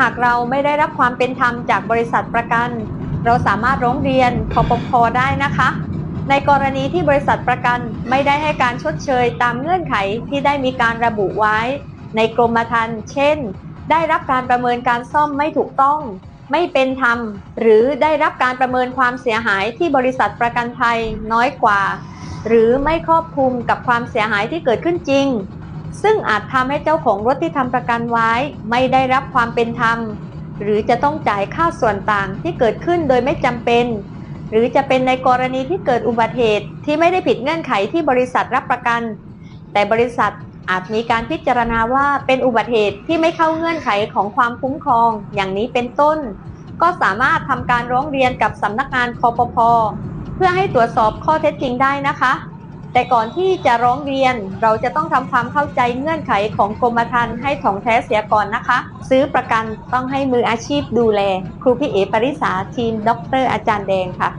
หากเราไม่ได้รับความเป็นธรรมจากบริษัทประกัน เราสามารถร้องเรียนคอปพอได้นะคะ ในกรณีที่บริษัทประกันไม่ได้ให้การชดเชยตามเงื่อนไขที่ได้มีการระบุไว้ ในกรมธรรม์เช่น ได้รับการประเมินการซ่อมไม่ถูกต้อง ไม่เป็นธรรม หรือได้รับการประเมินความเสียหายที่บริษัทประกันภัยน้อยกว่า หรือไม่ครอบคลุมกับความเสียหายที่เกิดขึ้นจริง ซึ่งอาจทำให้เจ้าของรถที่ทำประกันไว้ ไม่ได้รับความเป็นธรรม หรือจะต้องจ่ายค่าส่วนต่างที่เกิดขึ้นโดยไม่จำเป็น หรือจะเป็นในกรณีที่เกิดอุบัติเหตุที่ไม่ได้ผิดเงื่อนไขที่บริษัทรับประกัน แต่บริษัทอาจมีการพิจารณาว่าเป็นอุบัติเหตุที่ไม่เข้าเงื่อนไขของความคุ้มครอง อย่างนี้เป็นต้น ก็สามารถทำการร้องเรียนกับสำนักงานคอปพเพื่อให้ตรวจสอบข้อเท็จจริงได้นะคะ แต่ก่อนที่จะร้องเรียนเราจะต้องทำความเข้าใจเงื่อนไขของกรมธรรม์ให้ถ่องแท้เสียก่อนนะคะ ซื้อประกันต้องให้มืออาชีพดูแล ครูพี่เอปริษาทีมด็อกเตอร์อาจารย์แดงค่ะ